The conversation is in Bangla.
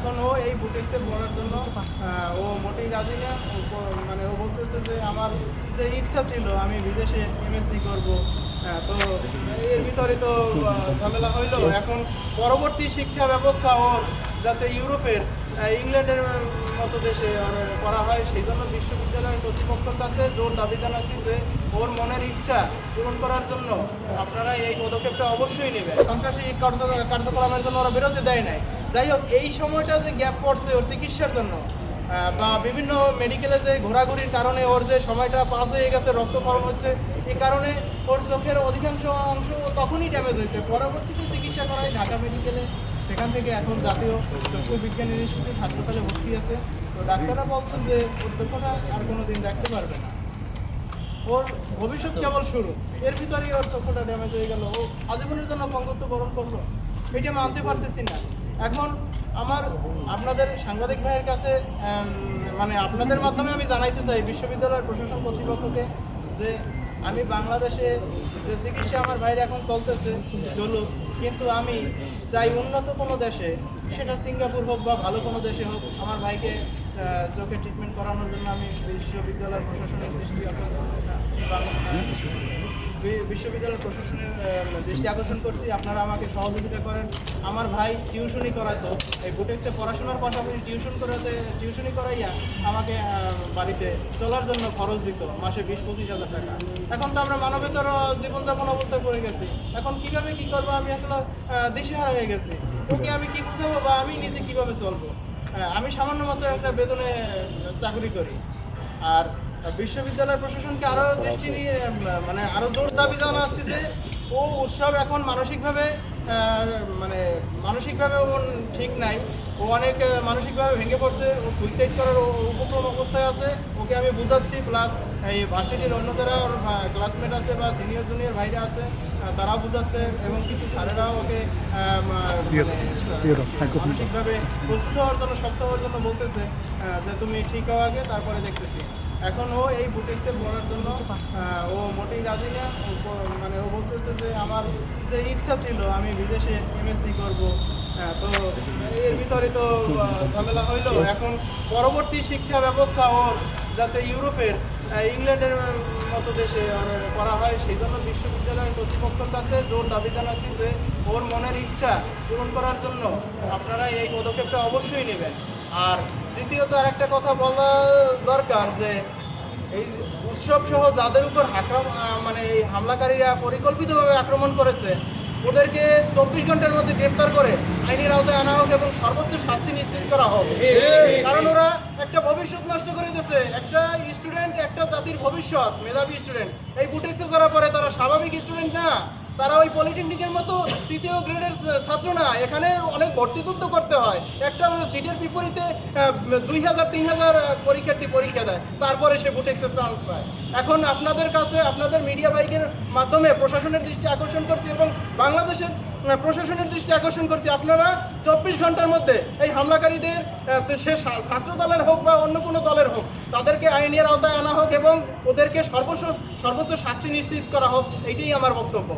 এখন ও এই বুটেক্সে পড়ার জন্য ও মোটেই রাজি না। মানে ও বলতেছে যে আমার যে ইচ্ছা ছিল, আমি বিদেশে এমএসসি করব। তো এর ভিতরে তো ঝামেলা হইল। এখন পরবর্তী শিক্ষা ব্যবস্থা ওর, যাতে ইউরোপের ইংল্যান্ডের মতো দেশে করা হয়, সেই জন্য বিশ্ববিদ্যালয়ের কর্তৃপক্ষের কাছে জোর দাবি জানাচ্ছি যে ওর মনের ইচ্ছা পূরণ করার জন্য আপনারা এই পদক্ষেপটা অবশ্যই নেবেন। সন্ত্রাসী কার্য- কার্যক্রমের জন্য ওরা বিরতি দেয় নাই। যাই হোক, এই সময়টা যে গ্যাপ পড়ছে ওর চিকিৎসার জন্য বা বিভিন্ন মেডিকেলে যে ঘোরাঘুরির কারণে ওর যে সময়টা পাস হয়ে গেছে রক্তক্ষরণ হচ্ছে এই কারণে ওর চোখের অধিকাংশ অংশ তখনই ড্যামেজ হয়েছে। পরবর্তীতে চিকিৎসা করায় ঢাকা মেডিকেলে সেখান থেকে এখন জাতীয় চক্ষু বিজ্ঞান ইনস্টিটিউট হাসপাতালে ভর্তি আছে। তো ডাক্তাররা বলছেন যে ওর চোখটা আর কোনো দিন দেখতে পারবে না। ওর ভবিষ্যৎ কেবল শুরু। এর ভিতরেই ওর চক্ষুটা ড্যামেজ হয়ে গেল। ও আজীবনের জন্য পঙ্গুত্ব বরণ করল। এটা মানতে পারতেছি না। এখন আমার আপনাদের সাংবাদিক ভাইয়ের কাছে মানে আপনাদের মাধ্যমে আমি জানাইতে চাই বিশ্ববিদ্যালয়ের প্রশাসন কর্তৃপক্ষকে যে আমি বাংলাদেশে যে চিকিৎসা আমার বাইরে এখন চলতেছে, চলুক, কিন্তু আমি চাই উন্নত কোনো দেশে, সেটা সিঙ্গাপুর হোক বা ভালো কোনো দেশে হোক, আমার ভাইকে চোখে ট্রিটমেন্ট করানোর জন্য আমি বিশ্ববিদ্যালয়ের প্রশাসনের দৃষ্টি বি- বিশ্ববিদ্যালয় প্রশাসনের দৃষ্টি আকর্ষণ করছি। আপনারা আমাকে সহযোগিতা করেন। আমার ভাই টিউশনি করাতো। এই বুটেক্সে পড়াশোনার পাশাপাশি টিউশন করাতে টিউশনি করাইয়া আমাকে বাড়িতে চলার জন্য খরচ দিত। মাসে বিশ পঁচিশ হাজার টাকা। এখন তো আমরা মানবেতর জীবনযাপন অবস্থায় পড়ে গেছি। এখন কীভাবে কি করব? আমি আসলে দিশেহারা হয়ে গেছি। ওকে আমি কি বুঝাবো বা আমি নিজে কীভাবে চলবো? হ্যাঁ, আমি সামান্য মতো একটা বেতনে চাকরি করি। আর বিশ্ববিদ্যালয় প্রশাসনকে আরও দৃষ্টি নিয়ে মানে আরও জোর দাবি জানাচ্ছি যে ও উৎসব এখন মানসিকভাবে মানে মানসিকভাবে ও ঠিক নাই। ও অনেক মানসিকভাবে ভেঙে পড়ছে ও সুইসাইড করার উপক্রম অবস্থায় আছে। ওকে আমি বুঝাচ্ছি প্লাস এই ভার্সিটির অন্য যারা ওর ক্লাসমেট আছে বা সিনিয়র জুনিয়র ভাইরা আছে তারাও বুঝাচ্ছে এবং কিছু স্যারেরাও ওকে মানে। মানসিকভাবে প্রস্তুত হওয়ার জন্য শক্ত হওয়ার জন্য বলতেছে যে তুমি ঠিক হও আগে তারপরে দেখতেছি। এখন ও এই বুটেক্সে পড়ার জন্য ও মোটেই রাজি না। মানে ও বলতেছে যে আমার যে ইচ্ছা ছিল আমি বিদেশে এমএসসি করব। হ্যাঁ, তো এর ভিতরে তো ঝামেলা হইল। এখন পরবর্তী শিক্ষা ব্যবস্থা ওর যাতে ইউরোপের ইংল্যান্ডের মতো দেশে করা হয় সেই জন্য বিশ্ববিদ্যালয়ের কর্তৃপক্ষের কাছে জোর দাবি জানাচ্ছি যে ওর মনের ইচ্ছা পূরণ করার জন্য আপনারা এই পদক্ষেপটা অবশ্যই নেবেন। আর দ্বিতীয়ত আর একটা কথা বলা দরকার যে এই উৎসব সহ যাদের উপর আক্রম মানে এই হামলাকারীরা পরিকল্পিতভাবে আক্রমণ করেছে, ওদেরকে চব্বিশ ঘণ্টার মধ্যে গ্রেপ্তার করে আইনের আওতায় আনা হোক এবং সর্বোচ্চ শাস্তি নিশ্চিত করা হোক। কারণ ওরা একটা ভবিষ্যৎ নষ্ট করে দিয়েছে। একটা স্টুডেন্ট, একটা জাতির ভবিষ্যৎ, মেধাবী স্টুডেন্ট। এই বুটেক্সে যারা পড়ে তারা স্বাভাবিক স্টুডেন্ট না। তারা ওই পলিটেকনিকের মতো তৃতীয় গ্রেডের ছাত্র না। এখানে অনেক ভর্তি যুদ্ধ করতে হয়। একটা সিটের বিপরীতে দুই হাজার, তিন হাজার পরীক্ষার্থী পরীক্ষা দেয়। তারপরে সে বুটেক্সে চান্স পায়। এখন আপনাদের কাছে, আপনাদের মিডিয়া বাইকের মাধ্যমে প্রশাসনের দৃষ্টি আকর্ষণ করছি এবং বাংলাদেশের প্রশাসনের দৃষ্টি আকর্ষণ করছি। আপনারা চব্বিশ ঘণ্টার মধ্যে এই হামলাকারীদের সে ছাত্র দলের হোক বা অন্য কোনো দলের হোক, তাদেরকে আইনের আওতায় আনা হোক এবং ওদেরকে সর্বস্ব সর্বোচ্চ শাস্তি নিশ্চিত করা হোক, এটাই আমার বক্তব্য।